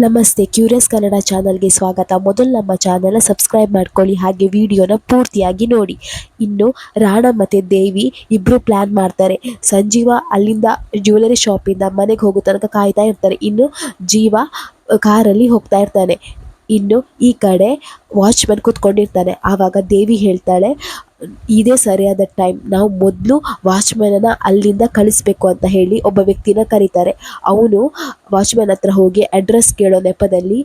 ನಮಸ್ತೆ, ಕ್ಯೂರಿಯಸ್ ಕನ್ನಡ ಚಾನಲ್ಗೆ ಸ್ವಾಗತ. ಮೊದಲು ನಮ್ಮ ಚಾನಲ್ನ ಸಬ್ಸ್ಕ್ರೈಬ್ ಮಾಡ್ಕೊಳ್ಳಿ, ಹಾಗೆ ವಿಡಿಯೋನ ಪೂರ್ತಿಯಾಗಿ ನೋಡಿ. ಇನ್ನು ರಾಣ ಮತ್ತು ದೇವಿ ಇಬ್ಬರು ಪ್ಲ್ಯಾನ್ ಮಾಡ್ತಾರೆ. ಸಂಜೀವ ಅಲ್ಲಿಂದ ಜ್ಯುವೆಲರಿ ಶಾಪಿಂದ ಮನೆಗೆ ಹೋಗೋ ತನಕ ಕಾಯ್ತಾ ಇರ್ತಾರೆ. ಇನ್ನು ಜೀವ ಕಾರಲ್ಲಿ ಹೋಗ್ತಾ ಇರ್ತಾನೆ. ಇನ್ನು ಈ ಕಡೆ ವಾಚ್ಮನ್ ಕೂತ್ಕೊಂಡಿರ್ತಾನೆ. ಆವಾಗ ದೇವಿ ಹೇಳ್ತಾಳೆ ಇದೇ ಸರಿಯಾದ ಟೈಮ್ ನಾವು ಮೊದಲು ವಾಚ್ಮ್ಯಾನನ್ನು ಅಲ್ಲಿಂದ ಕಳಿಸ್ಬೇಕು ಅಂತ ಹೇಳಿ ಒಬ್ಬ ವ್ಯಕ್ತಿನ ಕರೀತಾರೆ. ಅವನು ವಾಚ್ಮ್ಯಾನ್ ಹತ್ರ ಹೋಗಿ ಅಡ್ರೆಸ್ ಕೇಳೋ ನೆಪದಲ್ಲಿ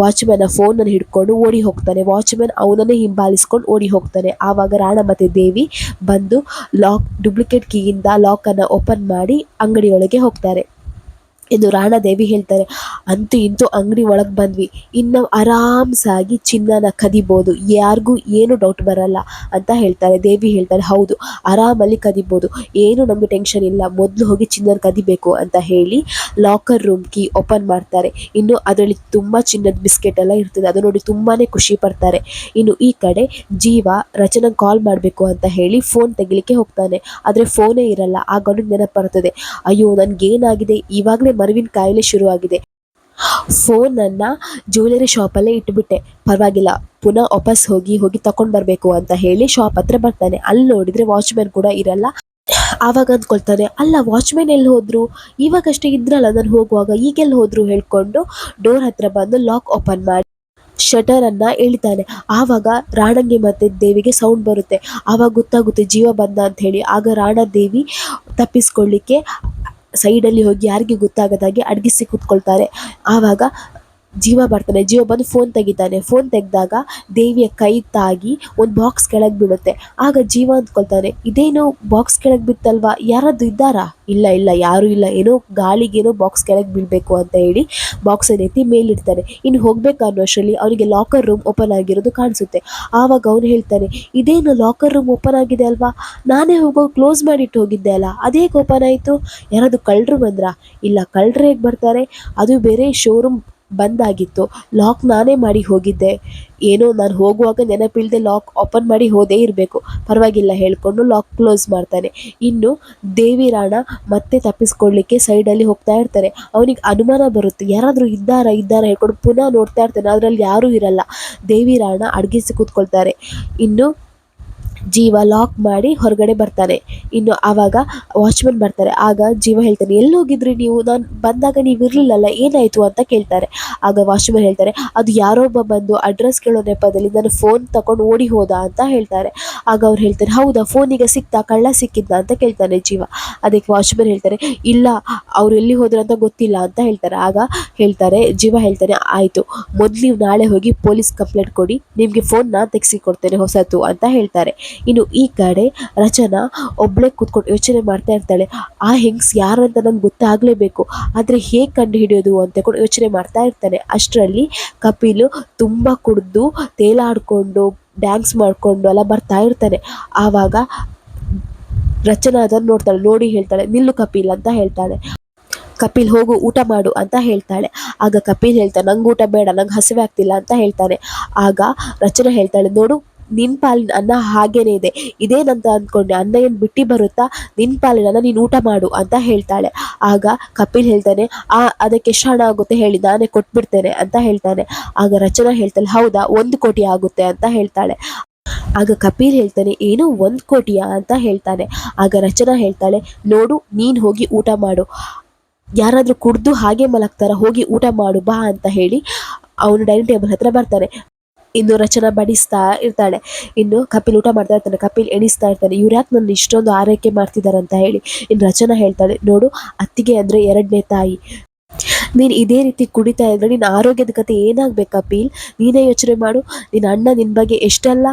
ವಾಚ್ಮ್ಯಾನ ಫೋನನ್ನು ಹಿಡ್ಕೊಂಡು ಓಡಿ ಹೋಗ್ತಾನೆ. ವಾಚ್ಮ್ಯಾನ್ ಅವನನ್ನೇ ಹಿಂಬಾಲಿಸ್ಕೊಂಡು ಓಡಿ ಹೋಗ್ತಾನೆ. ಆವಾಗ ರಾಣ ದೇವಿ ಬಂದು ಲಾಕ್ ಡುಪ್ಲಿಕೇಟ್ ಕೀಯಿಂದ ಲಾಕನ್ನು ಓಪನ್ ಮಾಡಿ ಅಂಗಡಿಯೊಳಗೆ ಹೋಗ್ತಾರೆ. ಎಂದು ರಾಣಾದೇವಿ ಹೇಳ್ತಾರೆ. ಅಂತೂ ಇಂತೂ ಅಂಗಡಿ ಒಳಗೆ ಬಂದ್ವಿ. ಇನ್ನು ಆರಾಮ್ಸಾಗಿ ಚಿನ್ನನ ಕದಿಬೋದು. ಯಾರಿಗೂ ಏನು ಡೌಟ್ ಬರಲ್ಲ ಅಂತ ಹೇಳ್ತಾರೆ. ದೇವಿ ಹೇಳ್ತಾರೆ, ಹೌದು, ಆರಾಮಲ್ಲಿ ಕದಿಬೋದು. ಏನು ನಮಗೆ ಟೆನ್ಷನ್ ಇಲ್ಲ. ಮೊದಲು ಹೋಗಿ ಚಿನ್ನನ ಕದಿಬೇಕು ಅಂತ ಹೇಳಿ ಲಾಕರ್ ರೂಮ್ ಕೀ ಓಪನ್ ಮಾಡ್ತಾರೆ. ಇನ್ನು ಅದರಲ್ಲಿ ತುಂಬ ಚಿನ್ನದ ಬಿಸ್ಕೆಟ್ ಎಲ್ಲ ಇರ್ತದೆ. ಅದು ನೋಡಿ ತುಂಬಾ ಖುಷಿ ಪಡ್ತಾರೆ. ಇನ್ನು ಈ ಕಡೆ ಜೀವ ರಚನ ಕಾಲ್ ಮಾಡಬೇಕು ಅಂತ ಹೇಳಿ ಫೋನ್ ತೆಗಿಲಿಕ್ಕೆ ಹೋಗ್ತಾನೆ. ಆದರೆ ಫೋನೇ ಇರಲ್ಲ. ಆಗ ಗಂಡು ನೆನಪು ಬರ್ತದೆ. ಅಯ್ಯೋ, ನನಗೇನಾಗಿದೆ? ಇವಾಗಲೇ ಮರುವಿನ ಕಾಯಿಲೆ ಶುರುವಾಗಿದೆ. ಫೋನನ್ನು ಜ್ಯುವೆಲರಿ ಶಾಪಲ್ಲೇ ಇಟ್ಬಿಟ್ಟೆ. ಪರವಾಗಿಲ್ಲ, ಪುನಃ ವಾಪಸ್ ಹೋಗಿ ಹೋಗಿ ತಗೊಂಡು ಬರಬೇಕು ಅಂತ ಹೇಳಿ ಶಾಪ್ ಹತ್ರ ಬರ್ತಾನೆ. ಅಲ್ಲಿ ನೋಡಿದರೆ ವಾಚ್ಮ್ಯಾನ್ ಕೂಡ ಇರಲ್ಲ. ಆವಾಗ ಅಂದ್ಕೊಳ್ತಾನೆ, ಅಲ್ಲ, ವಾಚ್ಮ್ಯಾನ್ ಎಲ್ಲಿ ಹೋದ್ರು? ಇವಾಗಷ್ಟೇ ಇದ್ರಲ್ಲ, ನಾನು ಹೋಗುವಾಗ. ಈಗೆಲ್ಲಿ ಹೋದ್ರು? ಹೇಳ್ಕೊಂಡು ಡೋರ್ ಹತ್ರ ಬಂದು ಲಾಕ್ ಓಪನ್ ಮಾಡಿ ಶಟರ್ ಅನ್ನ ಎಳಿತಾನೆ. ಆವಾಗ ರಾಣಂಗೆ ಮತ್ತೆ ದೇವಿಗೆ ಸೌಂಡ್ ಬರುತ್ತೆ. ಆವಾಗ ಗೊತ್ತಾಗುತ್ತೆ, ಜೀವ ಬಂದ ಅಂತ ಹೇಳಿ. ಆಗ ರಾಣ ದೇವಿ ತಪ್ಪಿಸ್ಕೊಳ್ಳಿಕ್ಕೆ ಸೈಡಲ್ಲಿ ಹೋಗಿ ಯಾರಿಗೆ ಗೊತ್ತಾಗದಾಗೆ ಅಡಗಿಸಿ ಕೂತ್ಕೊಳ್ತಾರೆ. ಆವಾಗ ಜೀವ ಬರ್ತಾನೆ ಜೀವ ಬಂದು ಫೋನ್ ತೆಗಿತಾನೆ. ಫೋನ್ ತೆಗೆದಾಗ ದೇವಿಯ ಕೈ ತಾಗಿ ಒಂದು ಬಾಕ್ಸ್ ಕೆಳಗೆ ಬೀಳುತ್ತೆ. ಆಗ ಜೀವ ಅಂದ್ಕೊಳ್ತಾನೆ, ಇದೇನೋ ಬಾಕ್ಸ್ ಕೆಳಗೆ ಬಿತ್ತಲ್ವಾ? ಯಾರಾದ್ರೂ ಇದ್ದಾರಾ? ಇಲ್ಲ ಇಲ್ಲ, ಯಾರೂ ಇಲ್ಲ. ಏನೋ ಗಾಳಿಗೇನೋ ಬಾಕ್ಸ್ ಕೆಳಗೆ ಬೀಳಬೇಕು ಅಂತ ಹೇಳಿ ಬಾಕ್ಸನ್ನು ಎತ್ತಿ ಮೇಲಿಡ್ತಾನೆ. ಇನ್ನು ಹೋಗ್ಬೇಕು ಅನ್ನೋ ಅಷ್ಟರಲ್ಲಿ ಅವನಿಗೆ ಲಾಕರ್ ರೂಮ್ ಓಪನ್ ಆಗಿರೋದು ಕಾಣಿಸುತ್ತೆ. ಆವಾಗ ಅವನು ಹೇಳ್ತಾನೆ, ಇದೇನು ಲಾಕರ್ ರೂಮ್ ಓಪನ್ ಆಗಿದೆ ಅಲ್ವಾ? ನಾನೇ ಹೋಗೋ ಕ್ಲೋಸ್ ಮಾಡಿಟ್ಟು ಹೋಗಿದ್ದೆ ಅಲ್ಲ. ಅದೇ ಓಪನ್ ಆಯಿತು. ಯಾರಾದ್ರೂ ಕಳ್ಳರು ಬಂದ್ರಾ? ಇಲ್ಲ, ಕಳ್ಳರು ಹೇಗೆ ಬರ್ತಾರೆ? ಅದು ಬೇರೆ ಶೋರೂಮ್ ಬಂದಾಗಿತ್ತು. ಲಾಕ್ ನಾನೇ ಮಾಡಿ ಹೋಗಿದ್ದೆ. ಏನೋ ನಾನು ಹೋಗುವಾಗ ನೆನಪಿಲ್ಲದೆ ಲಾಕ್ ಓಪನ್ ಮಾಡಿ ಹೋದೇ ಇರಬೇಕು. ಪರವಾಗಿಲ್ಲ, ಹೇಳಿಕೊಂಡು ಲಾಕ್ ಕ್ಲೋಸ್ ಮಾಡ್ತಾನೆ. ಇನ್ನು ದೇವಿ ರಾಣ ಮತ್ತೆ ತಪ್ಪಿಸ್ಕೊಳ್ಳಿಕ್ಕೆ ಸೈಡಲ್ಲಿ ಹೋಗ್ತಾ ಇರ್ತಾರೆ ಅವನಿಗೆ ಅನುಮಾನ ಬರುತ್ತೆ. ಯಾರಾದರೂ ಇದ್ದಾರಾ ಇದ್ದಾರಾ ಹೇಳ್ಕೊಂಡು ಪುನಃ ನೋಡ್ತಾ ಇರ್ತಾನೆ. ಅದರಲ್ಲಿ ಯಾರೂ ಇರಲ್ಲ. ದೇವಿ ರಾಣ ಅಡಗಿಸಿ ಕೂತ್ಕೊಳ್ತಾರೆ. ಇನ್ನು ಜೀವ ಲಾಕ್ ಮಾಡಿ ಹೊರಗಡೆ ಬರ್ತಾನೆ ಇನ್ನು ಆವಾಗ ವಾಚ್ಮನ್ ಬರ್ತಾರೆ. ಆಗ ಜೀವ ಹೇಳ್ತಾನೆ ಎಲ್ಲಿ ಹೋಗಿದ್ರಿ ನೀವು? ನಾನು ಬಂದಾಗ ನೀವು ಇರಲಿಲ್ಲಲ್ಲ, ಏನಾಯಿತು? ಅಂತ ಕೇಳ್ತಾರೆ. ಆಗ ವಾಚ್ಮನ್ ಹೇಳ್ತಾರೆ, ಅದು ಯಾರೋ ಒಬ್ಬ ಬಂದು ಅಡ್ರೆಸ್ ಕೇಳೋ ನೆಪದಲ್ಲಿ ನಾನು ಫೋನ್ ತಗೊಂಡು ಓಡಿ ಹೋದ ಅಂತ ಹೇಳ್ತಾರೆ. ಆಗ ಅವ್ರು ಹೇಳ್ತಾರೆ, ಹೌದಾ ಫೋನಿಗೆ ಸಿಕ್ತಾ? ಕಳ್ಳ ಸಿಕ್ಕಿದ್ದ ಅಂತ ಕೇಳ್ತಾನೆ ಜೀವ. ಅದಕ್ಕೆ ವಾಚ್ಮನ್ ಹೇಳ್ತಾರೆ, ಇಲ್ಲ, ಅವ್ರು ಎಲ್ಲಿ ಹೋದ್ರು ಅಂತ ಗೊತ್ತಿಲ್ಲ ಅಂತ ಹೇಳ್ತಾರೆ. ಆಗ ಹೇಳ್ತಾರೆ, ಜೀವ ಹೇಳ್ತಾನೆ, ಆಯಿತು, ಮೊದಲು ನೀವು ನಾಳೆ ಹೋಗಿ ಪೊಲೀಸ್ ಕಂಪ್ಲೇಂಟ್ ಕೊಡಿ, ನಿಮಗೆ ಫೋನ್ ನಾನು ತೆಗೆಸಿಕೊಡ್ತೇನೆ ಹೊಸತು ಅಂತ ಹೇಳ್ತಾರೆ. ಇನ್ನು ಈ ಕಡೆ ರಚನಾ ಒಬ್ಳೆ ಕೂತ್ಕೊಂಡು ಯೋಚನೆ ಮಾಡ್ತಾ ಇರ್ತಾಳೆ. ಆ ಹೆಂಗ್ಸ್ ಯಾರು ಅಂತ ನಂಗೆ ಗೊತ್ತಾಗಲೇಬೇಕು. ಆದರೆ ಹೇಗೆ ಕಂಡು ಹಿಡಿಯೋದು ಅಂತ ಕೂಡ ಯೋಚನೆ ಮಾಡ್ತಾ ಇರ್ತಾನೆ. ಅಷ್ಟರಲ್ಲಿ ಕಪಿಲ್ ತುಂಬ ಕುಡಿದು ತೇಲಾಡಿಕೊಂಡು ಡ್ಯಾನ್ಸ್ ಮಾಡಿಕೊಂಡು ಎಲ್ಲ ಬರ್ತಾ ಇರ್ತಾನೆ. ಆವಾಗ ರಚನಾ ಅದನ್ನು ನೋಡ್ತಾಳೆ, ನೋಡಿ ಹೇಳ್ತಾಳೆ, ನಿಲ್ಲು ಕಪಿಲ್ ಅಂತ ಹೇಳ್ತಾಳೆ. ಕಪಿಲ್, ಹೋಗು, ಊಟ ಮಾಡು ಅಂತ ಹೇಳ್ತಾಳೆ. ಆಗ ಕಪಿಲ್ ಹೇಳ್ತಾನೆ, ನಂಗೆ ಊಟ ಬೇಡ, ನಂಗೆ ಹಸಿವೆ ಆಗ್ತಿಲ್ಲ ಅಂತ ಹೇಳ್ತಾನೆ. ಆಗ ರಚನಾ ಹೇಳ್ತಾಳೆ, ನೋಡು ನಿನ್ನ ಪಾಲಿನ ಅನ್ನ ಹಾಗೇನೇ ಇದೆ. ಇದೇನಂತ ಅಂದ್ಕೊಂಡೆ ಅನ್ನ ಏನು ಬಿಟ್ಟು ಬರುತ್ತಾ? ನಿನ್ನ ಪಾಲಿನ ಅನ್ನ ನೀನು ಊಟ ಮಾಡು ಅಂತ ಹೇಳ್ತಾಳೆ. ಆಗ ಕಪಿಲ್ ಹೇಳ್ತಾನೆ, ಆ, ಅದಕ್ಕೆ ಎಷ್ಟು ಹಣ ಆಗುತ್ತೆ ಹೇಳಿ, ನಾನೇ ಕೊಟ್ಬಿಡ್ತೇನೆ ಅಂತ ಹೇಳ್ತಾನೆ. ಆಗ ರಚನಾ ಹೇಳ್ತಾಳೆ ಹೌದಾ, ಒಂದು ಕೋಟಿ ಆಗುತ್ತೆ ಅಂತ ಹೇಳ್ತಾಳೆ. ಆಗ ಕಪಿಲ್ ಹೇಳ್ತಾನೆ, ಏನು, ಒಂದು ಕೋಟಿಯಾ? ಅಂತ ಹೇಳ್ತಾನೆ. ಆಗ ರಚನಾ ಹೇಳ್ತಾಳೆ, ನೋಡು, ನೀನು ಹೋಗಿ ಊಟ ಮಾಡು. ಯಾರಾದರೂ ಕುಡ್ದು ಹಾಗೆ ಮಲಗ್ತಾರ, ಹೋಗಿ ಊಟ ಮಾಡು, ಬಾ ಅಂತ ಹೇಳಿ ಅವನು ಡೈನಿಂಗ್ ಟೇಬಲ್ ಹತ್ರ ಬರ್ತಾನೆ. ಇನ್ನು ರಚನಾ ಬಡಿಸ್ತಾ ಇರ್ತಾಳೆ. ಇನ್ನು ಕಪಿಲ್ ಊಟ ಮಾಡ್ತಾ ಇರ್ತಾನೆ. ಕಪಿಲ್ ಎಣಿಸ್ತಾ ಇರ್ತಾನೆ. ಇವ್ರು ಯಾಕೆ ನನ್ನ ಇಷ್ಟೊಂದು ಆರೈಕೆ ಮಾಡ್ತಿದ್ದಾರೆ ಅಂತ ಹೇಳಿ ಇನ್ನು ರಚನಾ ಹೇಳ್ತಾಳೆ, ನೋಡು, ಅತ್ತಿಗೆ ಅಂದರೆ ಎರಡನೇ ತಾಯಿ. ನೀನು ಇದೇ ರೀತಿ ಕುಡಿತಾ ಇದ್ರೆ ನಿನ್ನ ಆರೋಗ್ಯದ ಕತೆ ಏನಾಗ್ಬೇಕು ಕಪಿಲ್? ನೀನೇ ಯೋಚನೆ ಮಾಡು. ನಿನ್ನ ಅಣ್ಣ ನಿನ್ನ ಬಗ್ಗೆ ಎಷ್ಟೆಲ್ಲ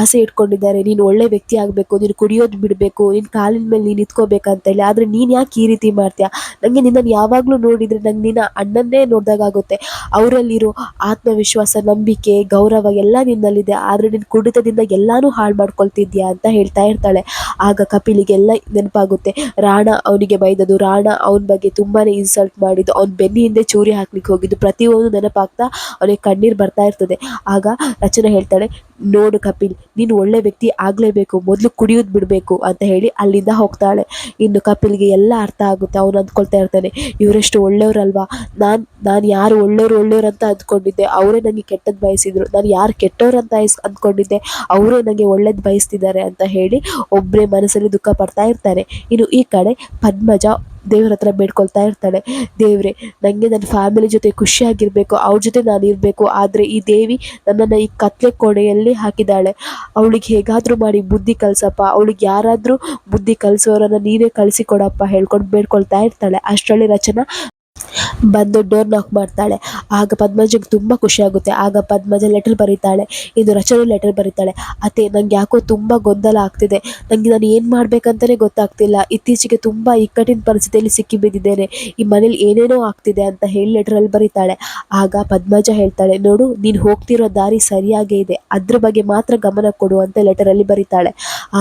ಆಸೆ ಇಟ್ಕೊಂಡಿದ್ದಾರೆ, ನೀನು ಒಳ್ಳೆ ವ್ಯಕ್ತಿ ಆಗಬೇಕು, ನೀನು ಕುಡಿಯೋದು ಬಿಡಬೇಕು ನಿನ್ನ ಕಾಲಿನ ಮೇಲೆ ನೀನು ನಿಂತ್ಕೋಬೇಕಂತೇಳಿ, ಆದರೆ ನೀನು ಯಾಕೆ ಈ ರೀತಿ ಮಾಡ್ತೀಯ? ನನಗೆ ನಿನ್ನನ್ನು ಯಾವಾಗಲೂ ನೋಡಿದರೆ ನಂಗೆ ನಿನ್ನ ಅಣ್ಣನ್ನೇ ನೋಡಿದಾಗುತ್ತೆ ಅವರಲ್ಲಿರೋ ಆತ್ಮವಿಶ್ವಾಸ, ನಂಬಿಕೆ, ಗೌರವ ಎಲ್ಲ ನಿನ್ನಲ್ಲಿದೆ, ಆದರೆ ನಿನ್ನ ಕುಡಿತದಿಂದ ಎಲ್ಲನೂ ಹಾಳು ಮಾಡ್ಕೊಳ್ತಿದ್ಯಾ ಅಂತ ಹೇಳ್ತಾ ಇರ್ತಾಳೆ. ಆಗ ಕಪಿಲಿಗೆಲ್ಲ ನೆನಪಾಗುತ್ತೆ. ರಾಣ ಅವನಿಗೆ ಬೈದದು ರಾಣ ಅವನ ಬಗ್ಗೆ ತುಂಬಾ ಇನ್ಸಲ್ಟ್ ಮಾಡಿದ್ದು, ಅವ್ನ ಬೆನ್ನಿ ಹಿಂದೆ ಚೂರಿ ಹಾಕ್ಲಿಕ್ಕೆ ಹೋಗಿದ್ದು, ಪ್ರತಿಯೊಂದು ನೆನಪಾಗ್ತಾ ಅವನಿಗೆ ಕಣ್ಣೀರು ಬರ್ತಾ ಇರ್ತದೆ. ಆಗ ರಚನಾ ಹೇಳ್ತಾಳೆ ನೋಡು ಕಪಿಲ್, ನೀನು ಒಳ್ಳೆ ವ್ಯಕ್ತಿ ಆಗಲೇಬೇಕು, ಮೊದಲು ಕುಡಿಯೋದು ಬಿಡಬೇಕು ಅಂತ ಹೇಳಿ ಅಲ್ಲಿಂದ ಹೋಗ್ತಾಳೆ. ಇನ್ನು ಕಪಿಲ್ಗೆ ಎಲ್ಲ ಅರ್ಥ ಆಗುತ್ತೆ, ಅವನು ಅಂದ್ಕೊಳ್ತಾ ಇರ್ತಾನೆ, ಇವರೆಷ್ಟು ಒಳ್ಳೆಯವರಲ್ವಾ ನಾನು ನಾನು ಯಾರು ಒಳ್ಳೆಯವರು ಒಳ್ಳೆಯವರು ಅಂತ ಅಂದ್ಕೊಂಡಿದ್ದೆ, ಅವರೇ ನನಗೆ ಕೆಟ್ಟದ್ದು ಬಯಸಿದ್ರು. ನಾನು ಯಾರು ಕೆಟ್ಟವ್ರು ಅಂತ ಅಂದ್ಕೊಂಡಿದ್ದೆ, ಅವರೇ ನನಗೆ ಒಳ್ಳೇದು ಬಯಸ್ತಿದ್ದಾರೆ ಅಂತ ಹೇಳಿ ಒಬ್ಬರೇ ಮನಸ್ಸಲ್ಲಿ ದುಃಖ ಪಡ್ತಾ ಇರ್ತಾರೆ. ಇನ್ನು ಈ ಕಡೆ ಪದ್ಮಜ ದೇವ್ರ ಹತ್ರ ಬೇಡ್ಕೊಳ್ತಾ ಇರ್ತಾಳೆ. ದೇವ್ರೆ ನನಗೆ ನನ್ನ ಫ್ಯಾಮಿಲಿ ಜೊತೆ ಖುಷಿಯಾಗಿರಬೇಕು, ಅವ್ರ ಜೊತೆ ನಾನು ಇರಬೇಕು, ಆದರೆ ಈ ದೇವಿ ನನ್ನನ್ನು ಈ ಕತ್ಲೆ ಕೋಣೆಯಲ್ಲಿ ಹಾಕಿದ್ದಾಳೆ. ಅವಳಿಗೆ ಹೇಗಾದರೂ ಮಾಡಿ ಬುದ್ಧಿ ಕಲಿಸಪ್ಪ, ಅವಳಿಗೆ ಯಾರಾದರೂ ಬುದ್ಧಿ ಕಲಿಸೋರನ್ನು ನೀನೇ ಕಳಿಸಿಕೊಡಪ್ಪ ಹೇಳ್ಕೊಂಡು ಬೇಡ್ಕೊಳ್ತಾ ಇರ್ತಾಳೆ. ಅಷ್ಟರಲ್ಲಿ ರಚನಾ ಬಂದು ಡೋರ್ ನಾಕ್ ಮಾಡ್ತಾಳೆ. ಆಗ ಪದ್ಮಜಗೆ ತುಂಬ ಖುಷಿ ಆಗುತ್ತೆ. ಆಗ ಪದ್ಮಜ ಲೆಟರ್ ಬರೀತಾಳೆ. ಇದು ರಚನೆ ಲೆಟರ್ ಬರೀತಾಳೆ. ಅತ್ತೆ, ನಂಗೆ ಯಾಕೋ ತುಂಬ ಗೊಂದಲ ಆಗ್ತಿದೆ. ನನಗೆ ನಾನು ಏನು ಮಾಡಬೇಕಂತಲೇ ಗೊತ್ತಾಗ್ತಿಲ್ಲ. ಇತ್ತೀಚೆಗೆ ತುಂಬ ಇಕ್ಕಟ್ಟಿನ ಪರಿಸ್ಥಿತಿಯಲ್ಲಿ ಸಿಕ್ಕಿ ಬಿದ್ದಿದ್ದೇನೆ. ಈ ಮನೇಲಿ ಏನೇನೋ ಆಗ್ತಿದೆ ಅಂತ ಹೇಳಿ ಲೆಟ್ರಲ್ಲಿ ಬರೀತಾಳೆ. ಆಗ ಪದ್ಮಜ ಹೇಳ್ತಾಳೆ, ನೋಡು, ನೀನು ಹೋಗ್ತಿರೋ ದಾರಿ ಸರಿಯಾಗೇ ಇದೆ. ಅದ್ರ ಬಗ್ಗೆ ಮಾತ್ರ ಗಮನ ಕೊಡು ಅಂತ ಲೆಟರಲ್ಲಿ ಬರೀತಾಳೆ.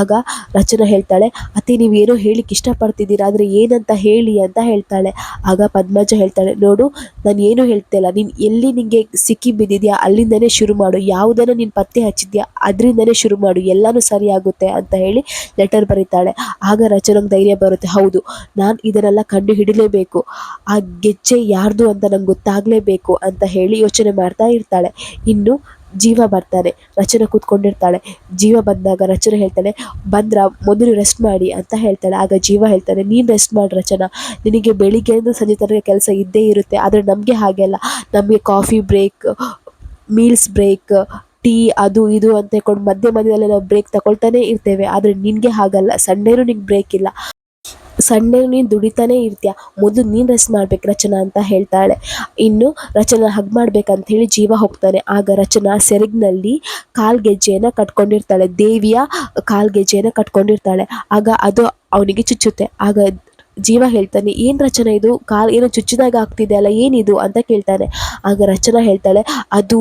ಆಗ ರಚನಾ ಹೇಳ್ತಾಳೆ, ಅತ್ತೆ ನೀವೇನೋ ಹೇಳಿಕ್ಕೆ ಇಷ್ಟಪಡ್ತಿದ್ದೀರಾ, ಆದರೆ ಏನಂತ ಹೇಳಿ ಅಂತ ಹೇಳ್ತಾಳೆ. ಆಗ ಪದ್ಮಜ ಹೇಳ್ತಾಳೆ, ನೋಡು, ನಾನು ಏನು ಹೇಳ್ತಿಲ್ಲ ನೀನು ಎಲ್ಲಿ ನಿಂಗೆ ಸಿಕ್ಕಿ ಬಿದ್ದಿದ್ಯಾ, ಅಲ್ಲಿಂದನೇ ಶುರು ಮಾಡು. ಯಾವುದನ್ನು ನೀನು ಪತ್ತೆ ಹಚ್ಚಿದ್ಯಾ, ಅದರಿಂದನೇ ಶುರು ಮಾಡು. ಎಲ್ಲನೂ ಸರಿಯಾಗುತ್ತೆ ಅಂತ ಹೇಳಿ ಲೆಟರ್ ಬರೀತಾಳೆ. ಆಗ ರಚನೆಗೆ ಧೈರ್ಯ ಬರುತ್ತೆ. ಹೌದು, ನಾನು ಇದನ್ನೆಲ್ಲ ಕಂಡು ಹಿಡಿಲೇಬೇಕು. ಆ ಗೆಜ್ಜೆ ಯಾರ್ದು ಅಂತ ನಂಗೆ ಗೊತ್ತಾಗಲೇಬೇಕು ಅಂತ ಹೇಳಿ ಯೋಚನೆ ಮಾಡ್ತಾ ಇರ್ತಾಳೆ. ಇನ್ನು ಜೀವ ಬರ್ತಾನೆ ರಚನೆ ಕೂತ್ಕೊಂಡಿರ್ತಾಳೆ. ಜೀವ ಬಂದಾಗ ರಚನೆ ಹೇಳ್ತಾಳೆ ಬಂದ್ರ ಮೊದಲು ರೆಸ್ಟ್ ಮಾಡಿ ಅಂತ ಹೇಳ್ತಾಳೆ. ಆಗ ಜೀವ ಹೇಳ್ತಾನೆ, ನೀನು ರೆಸ್ಟ್ ಮಾಡಿ ರಚನಾ. ನಿನಗೆ ಬೆಳಿಗ್ಗೆಯಿಂದ ಸಂಜೆ ತನಕ ಕೆಲಸ ಇದ್ದೇ ಇರುತ್ತೆ, ಆದರೆ ನಮಗೆ ಹಾಗೆಲ್ಲ ನಮಗೆ coffee break meals break tea ಅದು ಇದು ಅಂತ ಹೇಳ್ಕೊಂಡು ಮಧ್ಯ ಮಧ್ಯದಲ್ಲಿ ನಾವು ಬ್ರೇಕ್ ತಗೊಳ್ತಾನೆ ಇರ್ತೇವೆ. ಆದರೆ ನಿನಗೆ ಹಾಗಲ್ಲ ಸಂಡೇನೂ ನಿಂಗೆ ಬ್ರೇಕ್ ಇಲ್ಲ. ಸಂಡೇ ನೀನು ದುಡಿತಾನೆ ಇರ್ತೀಯ? ಮೊದಲು ನೀನು ರೆಸ್ಟ್ ಮಾಡ್ಬೇಕು ರಚನಾ ಅಂತ ಹೇಳ್ತಾಳೆ. ಇನ್ನು ರಚನಾ ಹಗ್ ಮಾಡ್ಬೇಕಂತ ಹೇಳಿ ಜೀವ ಹೋಗ್ತಾನೆ. ಆಗ ರಚನಾ ಸೆರಗಿನಲ್ಲಿ ಕಾಲ್ಗೆಜ್ಜೆಯನ್ನು ಕಟ್ಕೊಂಡಿರ್ತಾಳೆ. ದೇವಿಯ ಕಾಲ್ಗೆಜ್ಜೆಯನ್ನು ಕಟ್ಕೊಂಡಿರ್ತಾಳೆ. ಆಗ ಅದು ಅವನಿಗೆ ಚುಚ್ಚುತ್ತೆ. ಆಗ ಜೀವ ಹೇಳ್ತಾನೆ, ಏನು ರಚನೆ ಇದು? ಕಾಲ್ ಏನು ಚುಚ್ಚಿದಾಗ ಆಗ್ತಿದೆ ಅಲ್ಲ, ಏನಿದು? ಅಂತ ಕೇಳ್ತಾನೆ. ಆಗ ರಚನಾ ಹೇಳ್ತಾಳೆ, ಅದು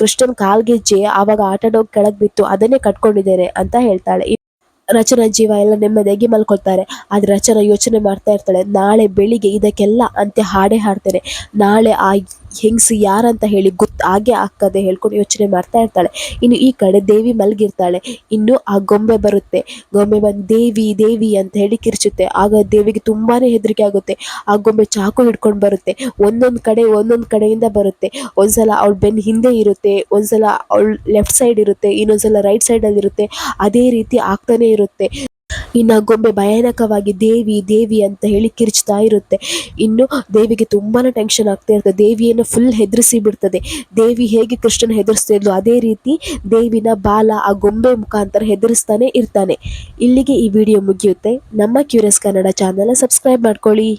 ಕೃಷ್ಣನ್ ಕಾಲ್ಗೆಜ್ಜೆ ಆವಾಗ ಆಟಾಡೋಗಿ ಕೆಳಗೆ ಬಿತ್ತು, ಅದನ್ನೇ ಕಟ್ಕೊಂಡಿದ್ದೇನೆ ಅಂತ ಹೇಳ್ತಾಳೆ. ರಚನಾ ಜೀವ ಎಲ್ಲ ನೆಮ್ಮದಿಯಾಗಿ ಮಲ್ಕೊಳ್ತಾರೆ. ಆದರೆ ರಚನಾ ಯೋಚನೆ ಮಾಡ್ತಾ ಇರ್ತಾಳೆ, ನಾಳೆ ಬೆಳಿಗ್ಗೆ ಇದಕ್ಕೆಲ್ಲ ಅಂತ್ಯ ಹಾಡೇ ಹಾಡ್ತೇನೆ ನಾಳೆ ಆ ಹೆಂಗಸು ಯಾರಂತ ಹೇಳಿ ಗೊತ್ತು ಹಾಗೆ ಆಗ್ತದೆ ಹೇಳ್ಕೊಂಡು ಯೋಚನೆ ಮಾಡ್ತಾ ಇರ್ತಾಳೆ. ಇನ್ನು ಈ ಕಡೆ ದೇವಿ ಮಲಗಿರ್ತಾಳೆ. ಇನ್ನು ಆ ಗೊಂಬೆ ಬರುತ್ತೆ. ಗೊಂಬೆ ಬಂದು ದೇವಿ ದೇವಿ ಅಂತ ಹೇಳಿ ಕಿರ್ಚುತ್ತೆ. ಆಗ ದೇವಿಗೆ ತುಂಬಾನೇ ಹೆದರಿಕೆ ಆಗುತ್ತೆ. ಆ ಗೊಂಬೆ ಚಾಕು ಹಿಡ್ಕೊಂಡು ಬರುತ್ತೆ. ಒಂದೊಂದು ಕಡೆ, ಒಂದೊಂದು ಕಡೆಯಿಂದ ಬರುತ್ತೆ. ಒಂದ್ಸಲ ಅವಳ ಬೆನ್ನ ಹಿಂದೆ ಇರುತ್ತೆ. ಒಂದ್ಸಲ ಅವಳು ಲೆಫ್ಟ್ ಸೈಡ್ ಇರುತ್ತೆ. ಇನ್ನೊಂದ್ಸಲ ರೈಟ್ ಸೈಡಲ್ಲಿ ಇರುತ್ತೆ. ಅದೇ ರೀತಿ ಆಗ್ತಾನೆ ಇರುತ್ತೆ. ಇನ್ನು ಗೊಂಬೆ ಭಯಾನಕವಾಗಿ ದೇವಿ ದೇವಿ ಅಂತ ಹೇಳಿ ಕಿರ್ಚ್ತಾ ಇರುತ್ತೆ. ಇನ್ನು ದೇವಿಗೆ ತುಂಬಾ ಟೆನ್ಷನ್ ಆಗ್ತಾ ಇರುತ್ತೆ. ದೇವಿಯನ್ನು ಫುಲ್ ಹೆದರಿಸಿ ಬಿಡ್ತದೆ. ದೇವಿ ಹೇಗೆ ಕೃಷ್ಣನ ಹೆದರಿಸ್ತಾ ಇದ್ಲು? ಅದೇ ರೀತಿ ದೇವಿನ ಬಾಲ ಆ ಗೊಂಬೆ ಮುಖಾಂತರ ಹೆದರಿಸ್ತಾನೆ ಇರ್ತಾನೆ. ಇಲ್ಲಿಗೆ ಈ ವಿಡಿಯೋ ಮುಗಿಯುತ್ತೆ. ನಮ್ಮ ಕ್ಯೂರಿಯಸ್ ಕನ್ನಡ ಚಾನಲ್ ಸಬ್ಸ್ಕ್ರೈಬ್ ಮಾಡ್ಕೊಳ್ಳಿ.